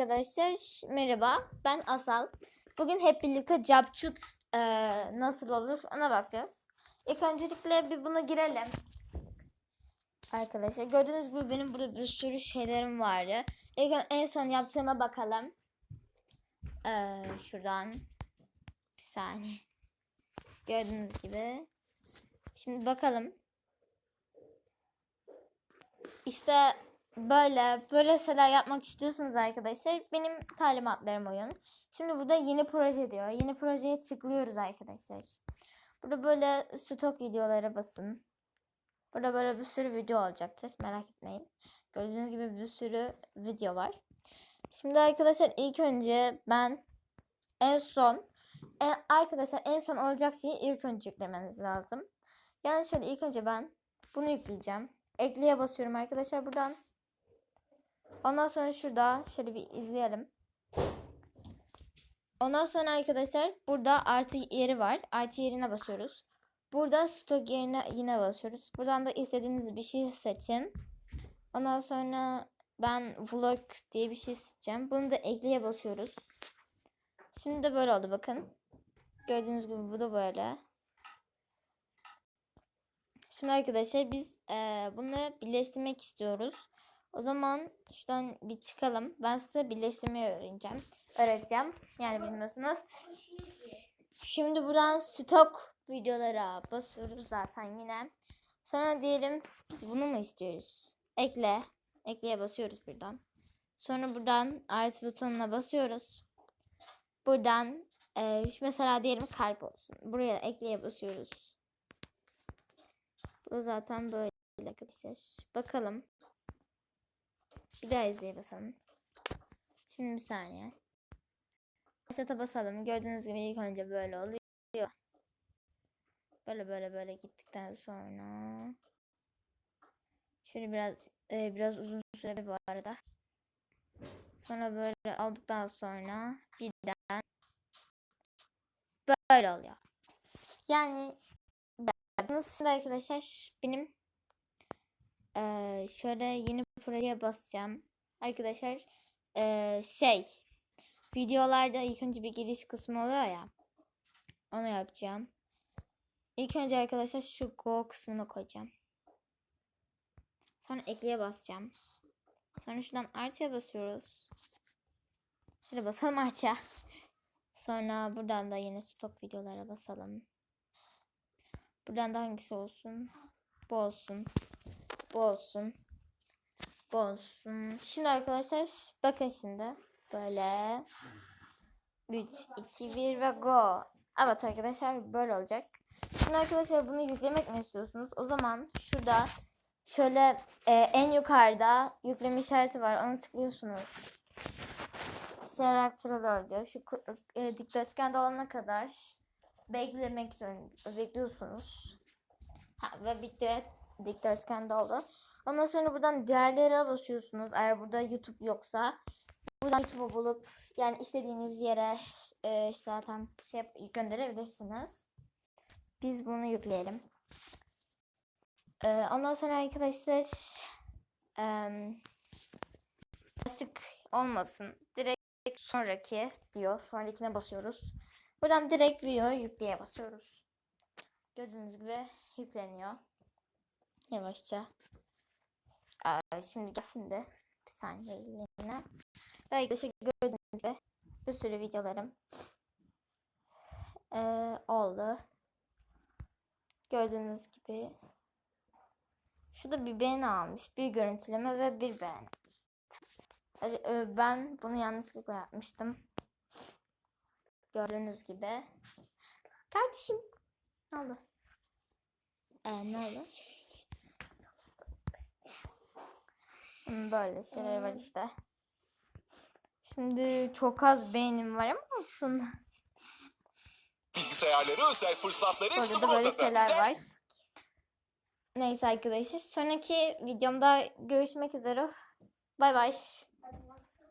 arkadaşlar. Merhaba. Ben Asal. Bugün hep birlikte capcut e, nasıl olur ona bakacağız. İlk öncelikle bir buna girelim. Arkadaşlar gördüğünüz gibi benim burada bir sürü şeylerim vardı. İlk en son yaptığıma bakalım. E, şuradan bir saniye. Gördüğünüz gibi. Şimdi bakalım. İşte böyle böyle şeyler yapmak istiyorsanız arkadaşlar benim talimatlarım oyun. Şimdi burada yeni proje diyor. Yeni projeye tıklıyoruz arkadaşlar. Burada böyle stok videolara basın. Burada böyle bir sürü video olacaktır. Merak etmeyin. Gördüğünüz gibi bir sürü video var. Şimdi arkadaşlar ilk önce ben en son e, arkadaşlar en son olacak şeyi ilk önce yüklemeniz lazım. Yani şöyle ilk önce ben bunu yükleyeceğim. Ekleye basıyorum arkadaşlar buradan. Ondan sonra şurada şöyle bir izleyelim. Ondan sonra arkadaşlar burada artı yeri var. Artı yerine basıyoruz. Burada stok yerine yine basıyoruz. Buradan da istediğiniz bir şey seçin. Ondan sonra ben vlog diye bir şey seçeceğim. Bunu da ekleye basıyoruz. Şimdi de böyle oldu bakın. Gördüğünüz gibi bu da böyle. Şimdi arkadaşlar biz eee bunları birleştirmek istiyoruz. O zaman şuradan bir çıkalım. Ben size birleştirmeyi öğreneceğim. Öğreteceğim. Yani bilmiyorsunuz. Şimdi buradan stok videolara basıyoruz zaten yine. Sonra diyelim biz bunu mu istiyoruz? Ekle. Ekleye basıyoruz buradan. Sonra buradan artı butonuna basıyoruz. Buradan şu mesela diyelim kalp olsun. Buraya ekleye basıyoruz. Bu zaten böyle arkadaşlar. Bakalım. Bir daha izleye basalım. Şimdi bir saniye. Sete basalım. Gördüğünüz gibi ilk önce böyle oluyor. Böyle böyle böyle gittikten sonra şöyle biraz e, biraz uzun süre bu arada. Sonra böyle aldıktan sonra birden böyle oluyor. Yani Nasıl arkadaşlar benim eee, şöyle yeni projeye basacağım. Arkadaşlar eee, şey videolarda ilk önce bir giriş kısmı oluyor ya. Onu yapacağım. İlk önce arkadaşlar şu go kısmını koyacağım. Sonra ekleye basacağım. Sonra şuradan artıya basıyoruz. Şöyle basalım artıya. Sonra buradan da yine stok videolara basalım. Buradan da hangisi olsun? Bu olsun. Bu olsun. Bu olsun. Şimdi arkadaşlar bakın şimdi. Böyle. 3, 2, 1 ve go. Evet arkadaşlar böyle olacak. Şimdi arkadaşlar bunu yüklemek mi istiyorsunuz? O zaman şurada şöyle e, en yukarıda yükleme işareti var. Onu tıklıyorsunuz. Şerektörler diyor. Şu e, dikdörtgende olana kadar beklemek zorunda bekliyorsunuz. Ha, ve bitti. Dikdörtgen oldu. Ondan sonra buradan diğerlere basıyorsunuz. Eğer burada YouTube yoksa buradan YouTube'u bulup yani istediğiniz yere e, zaten şey gönderebilirsiniz. Biz bunu yükleyelim. E, ondan sonra arkadaşlar em, sık olmasın. Direkt sonraki diyor. Sonrakine basıyoruz. Buradan direkt video yükleye basıyoruz. Gördüğünüz gibi yükleniyor. Yavaşça. Aa, şimdi gelsin de bir saniye yine. Ve arkadaşlar gördüğünüz gibi bir sürü videolarım ee, oldu. Gördüğünüz gibi şurada bir beğeni almış. Bir görüntüleme ve bir beğeni. Hadi, e, Ben bunu yanlışlıkla yapmıştım. Gördüğünüz gibi. Kardeşim. Ne oldu? Ee, ne oldu? Böyle şeyler var işte. Şimdi çok az beğenim var ama olsun. Bilgisayarları özel fırsatları hepsi Burada da böyle burada. şeyler var. Neyse arkadaşlar. Sonraki videomda görüşmek üzere. Bay bay.